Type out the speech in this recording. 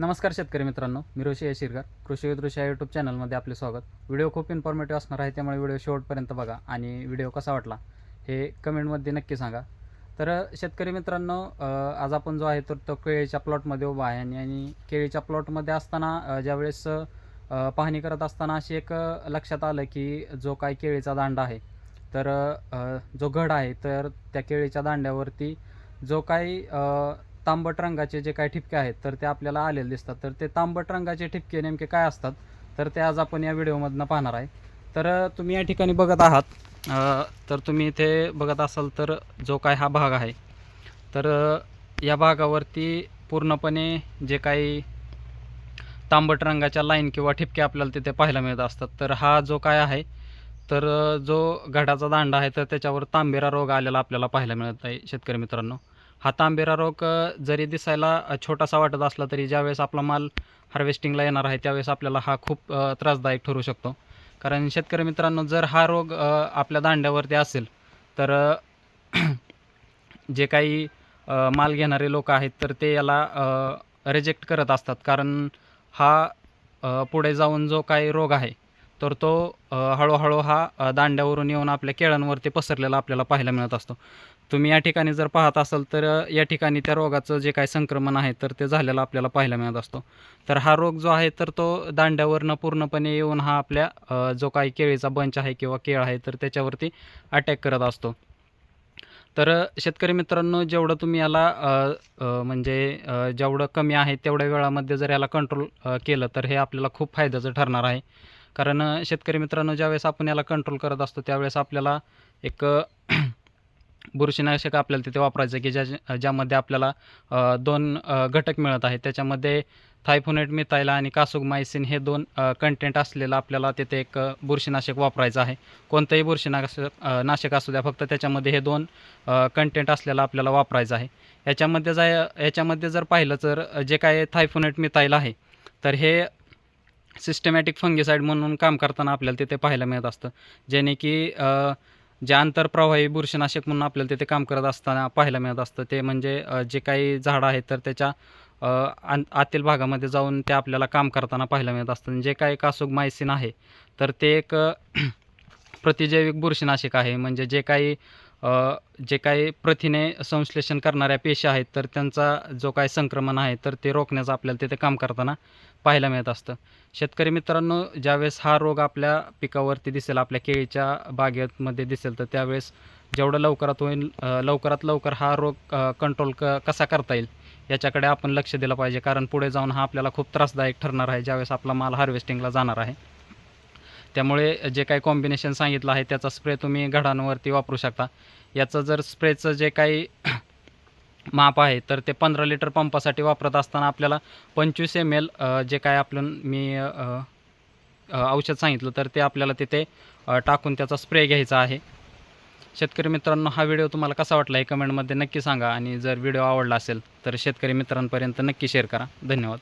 नमस्कार शेतकरी मित्रांनो मी ऋषी यशिरकर कृषी विदृषी या यूट्यूब चॅनलमध्ये आपले स्वागत. व्हिडिओ खूप इन्फॉर्मेटिव्ह असणार आहे त्यामुळे व्हिडिओ शेवटपर्यंत बघा आणि व्हिडिओ कसा वाटला हे कमेंटमध्ये नक्की सांगा. तर शेतकरी मित्रांनो आज आपण जो आहे तर तो केळीच्या प्लॉटमध्ये उभा आहे आणि आणि केळीच्या प्लॉटमध्ये असताना ज्यावेळेस पाहणी करत असताना अशी एक लक्षात आलं की जो काय केळीचा दांडा आहे तर जो घड आहे तर त्या केळीच्या दांड्यावरती जो काही तांबट रंगाचे जे काही ठिपके आहेत तर ते आपल्याला आलेले दिसतात. तर ते तांबट रंगाचे ठिपके नेमके काय असतात तर ते आज आपण या व्हिडिओमधनं पाहणार आहे. तर तुम्ही या ठिकाणी बघत आहात तर तुम्ही इथे बघत असाल तर जो काय हा भाग आहे तर या भागावरती पूर्णपणे जे काही तांबट रंगाच्या लाईन किंवा ठिपके आपल्याला तिथे पाहायला मिळत असतात. तर हा जो काय आहे तर जो गडाचा दांडा आहे तर त्याच्यावर तांबेरा रोग आलेला आपल्याला पाहायला मिळत आहे शेतकरी मित्रांनो. हा तांबेरा रोग जरी दिसायला छोटासा वाटत असला तरी ज्यावेळेस आपला माल हार्वेस्टिंगला येणार आहे त्यावेळेस आपल्याला हा खूप त्रासदायक ठरू शकतो. कारण शेतकरी मित्रांनो जर हा रोग आपल्या दांड्यावरती असेल तर जे काही माल घेणारे लोक आहेत तर ते याला रिजेक्ट करत असतात. कारण हा पुढे जाऊन जो काही रोग आहे तर तो हळूहळू हा दांड्यावरून येऊन आपल्या केळांवरती पसरलेला आपल्याला पाहायला मिळत असतो. तुम्ही या ठिकाणी जर पाहत असाल तर या ठिकाणी त्या रोगाचं जे काही संक्रमण आहे तर ते झालेलं आपल्याला पाहायला मिळत असतो. तर हा रोग जो आहे तर तो दांड्यावरनं पूर्णपणे येऊन हा आपल्या जो काही केळीचा बंच आहे किंवा केळ आहे तर त्याच्यावरती अटॅक करत असतो. तर शेतकरी मित्रांनो जेवढं तुम्ही याला म्हणजे जेवढं कमी आहे तेवढ्या वेळामध्ये जर याला कंट्रोल केलं तर हे आपल्याला खूप फायद्याचं ठरणार आहे. कारण शेतकरी मित्रांनो ज्यावेळेस आपण याला कंट्रोल करत असतो त्यावेळेस आपल्याला एक बुरशीनाशक आपल्याला तिथे वापरायचं की ज्या ज्यामध्ये आपल्याला दोन घटक मिळत आहेत. त्याच्यामध्ये थायफोनेट मिथायला आणि कासुगमायसिन हे दोन कंटेंट असलेलं आपल्याला तिथे एक बुरशीनाशक वापरायचं आहे. कोणतंही बुरशीनाशक नाशक असू द्या फक्त त्याच्यामध्ये हे दोन कंटेंट असलेलं आपल्याला वापरायचं आहे. याच्यामध्ये जाय याच्यामध्ये जर पाहिलं तर जे काय थायफोनेट मिथाईल आहे तर हे सिस्टमॅटिक फंगिसाईड म्हणून काम करताना आपल्याला तिथे पाहायला मिळत असतं. जेणे की जे आंतरप्रवाही बुरशीनाशक म्हणून आपल्याला तिथे काम करत असताना पाहायला मिळत असतं ते म्हणजे जे काही झाडं आहेत तर त्याच्या आतील भागामध्ये जाऊन ते आपल्याला काम करताना पाहायला मिळत असतं. जे काही कासुग मायसिन आहे तर ते एक प्रतिजैविक बुरशीनाशक आहे. म्हणजे जे काही जे काही प्रथिने संश्लेषण करणाऱ्या पेशी आहेत तर त्यांचा जो काही संक्रमण आहे तर ते रोखण्याचं आपल्याला तिथे काम करताना पाहायला मिळत असतं. शेतकरी मित्रांनो ज्यावेळेस हा रोग आपल्या पिकावरती दिसेल आपल्या केळीच्या बागेमध्ये दिसेल तर त्यावेळेस जेवढं लवकरात होईल लवकरात लवकर हा रोग कंट्रोल क कसा करता येईल याच्याकडे आपण लक्ष दिलं पाहिजे. कारण पुढे जाऊन हा आपल्याला खूप त्रासदायक ठरणार आहे ज्यावेळेस आपला माल हार्वेस्टिंगला जाणार आहे. त्यामुळे जे काही कॉम्बिनेशन सांगितलं आहे त्याचा स्प्रे तुम्ही घडांवरती वापरू शकता. याचं जर स्प्रेचं जे काही माप आहे तर ते पंधरा लिटर पंपासाठी वापरत असताना आपल्याला पंचवीस एम एल जे काय आपलं मी औषध सांगितलं तर ते आपल्याला तिथे टाकून त्याचा स्प्रे घ्यायचा आहे. शेतकरी मित्रांनो हा व्हिडिओ तुम्हाला कसा वाटला हे कमेंटमध्ये नक्की सांगा आणि जर व्हिडिओ आवडला असेल तर शेतकरी मित्रांपर्यंत नक्की शेअर करा. धन्यवाद.